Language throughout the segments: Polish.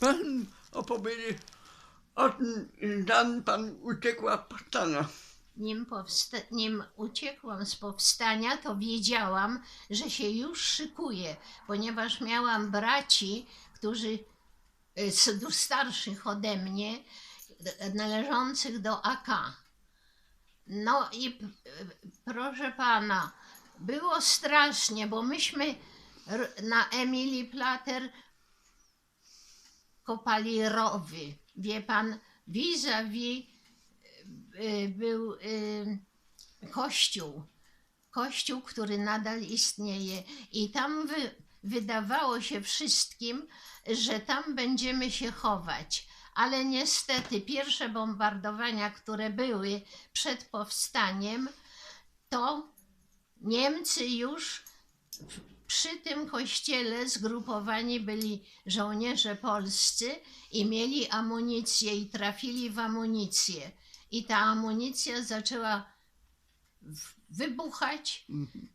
Pan opowiedzieć o tym, zanim pan uciekła w powstania. Nim, powsta- nim uciekłam z powstania, to wiedziałam, że się już szykuję, ponieważ miałam braci, którzy y, starszych ode mnie, y, należących do AK. No i y, proszę pana, było strasznie, bo myśmy na Emilii Plater kopali rowy. Wie pan, vis-a-vis y, był y, kościół. Kościół, który nadal istnieje. I tam wy, wydawało się wszystkim, że tam będziemy się chować. Ale niestety pierwsze bombardowania, które były przed powstaniem, to Niemcy już przy tym kościele zgrupowani byli żołnierze polscy i mieli amunicję i trafili w amunicję. I ta amunicja zaczęła wybuchać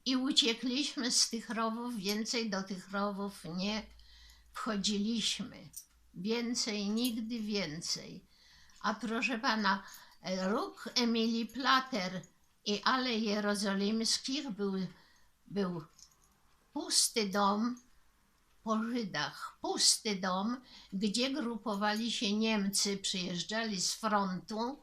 i uciekliśmy z tych rowów. Więcej do tych rowów nie wchodziliśmy. Więcej, nigdy więcej. A proszę pana, róg Emilii Plater i Alei Jerozolimskich był, był pusty dom po Żydach, pusty dom, gdzie grupowali się Niemcy, przyjeżdżali z frontu,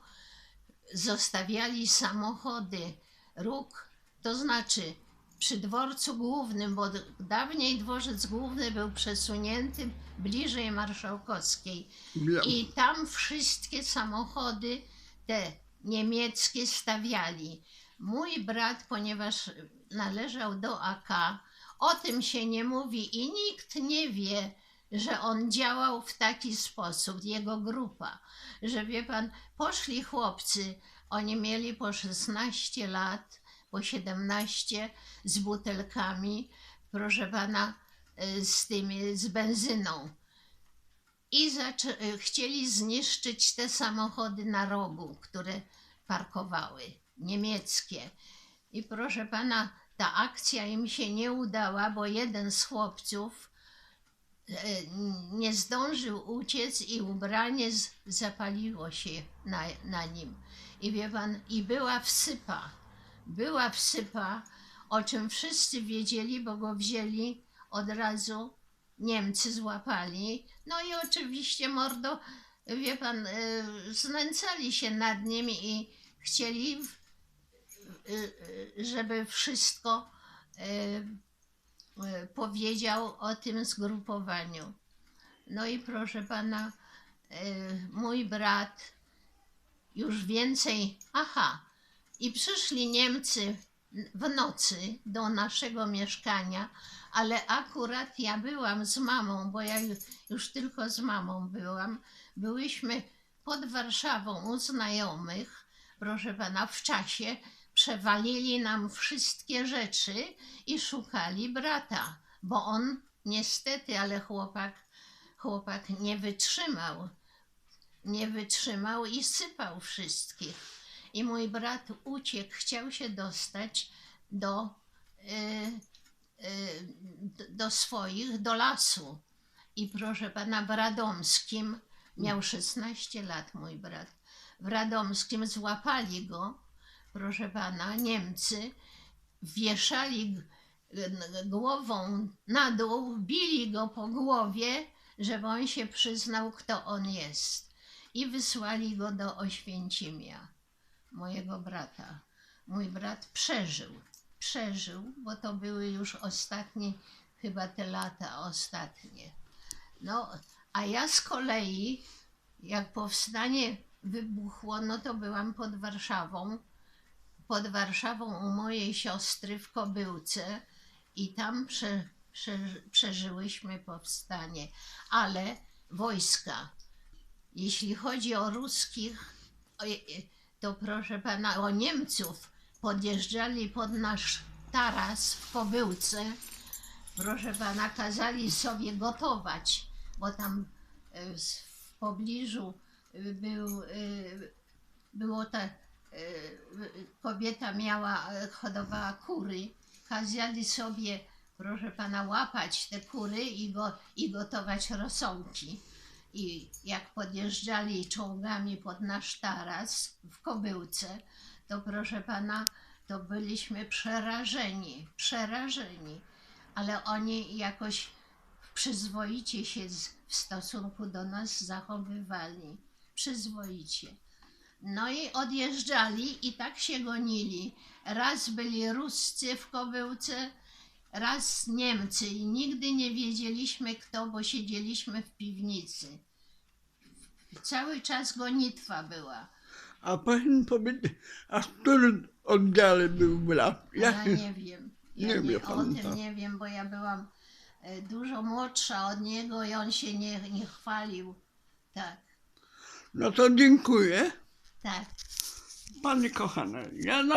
zostawiali samochody. Róg, to znaczy przy dworcu głównym, bo dawniej dworzec główny był przesunięty bliżej Marszałkowskiej. Wiem. I tam wszystkie samochody te niemieckie stawiali. Mój brat, ponieważ należał do AK, o tym się nie mówi i nikt nie wie, że on działał w taki sposób, jego grupa, że wie pan, poszli chłopcy, oni mieli po 16 lat, po 17 z butelkami, proszę pana, y, z tymi, z benzyną i y, chcieli zniszczyć te samochody na rogu, które parkowały, niemieckie. I proszę pana, ta akcja im się nie udała, bo jeden z chłopców e, nie zdążył uciec i ubranie zapaliło się na, na nim. I wie pan, i była wsypa. Była wsypa, o czym wszyscy wiedzieli, bo go wzięli od razu Niemcy złapali. No i oczywiście mordo, wie pan, e, znęcali się nad nim i chcieli, żeby wszystko e, powiedział o tym zgrupowaniu. No i proszę pana, mój brat już więcej, aha, i przyszli Niemcy w nocy do naszego mieszkania, ale akurat ja byłam z mamą, bo ja ju- już tylko z mamą byłam. Byłyśmy pod Warszawą u znajomych, proszę pana, w czasie przewalili nam wszystkie rzeczy i szukali brata, bo on niestety, ale chłopak, chłopak nie wytrzymał. Nie wytrzymał i sypał wszystkich. I mój brat uciekł, chciał się dostać do, y, y, d- do swoich, do lasu. I proszę pana, w Radomskim, miał 16 lat mój brat, w Radomskim złapali go, proszę pana, Niemcy, wieszali głową na dół, bili go po głowie, żeby on się przyznał, kto on jest. I wysłali go do Oświęcimia, mojego brata. Mój brat przeżył, przeżył, bo to były już ostatnie, chyba te lata ostatnie. No, a ja z kolei, jak powstanie wybuchło, no to byłam pod Warszawą, pod Warszawą u mojej siostry w Kobyłce i tam prze, prze, przeżyłyśmy powstanie. Ale wojska, jeśli chodzi o ruskich, to proszę pana, o Niemców, podjeżdżali pod nasz taras w Kobyłce, proszę pana, kazali sobie gotować, bo tam e, w pobliżu e, był, e, było ta e, kobieta miała, e, hodowała kury, kazali sobie, proszę pana, łapać te kury i, go, i gotować rosołki. I jak podjeżdżali czołgami pod nasz taras w Kobyłce, to proszę pana, to byliśmy przerażeni, przerażeni. Ale oni jakoś przyzwoicie się w stosunku do nas zachowywali. Przyzwoicie. No i odjeżdżali i tak się gonili. Raz byli Ruscy w Kobyłce, raz Niemcy i nigdy nie wiedzieliśmy kto, bo siedzieliśmy w piwnicy. Cały czas gonitwa była. A pani powiedzieć, a w którym oddziale był brat? Ja Jaki? nie wiem. Ja Nie nie, o pan, tym tak. nie wiem, bo ja byłam e, dużo młodsza od niego i on się nie, nie chwalił. Tak, No to dziękuję. Tak. Pani kochana, ja na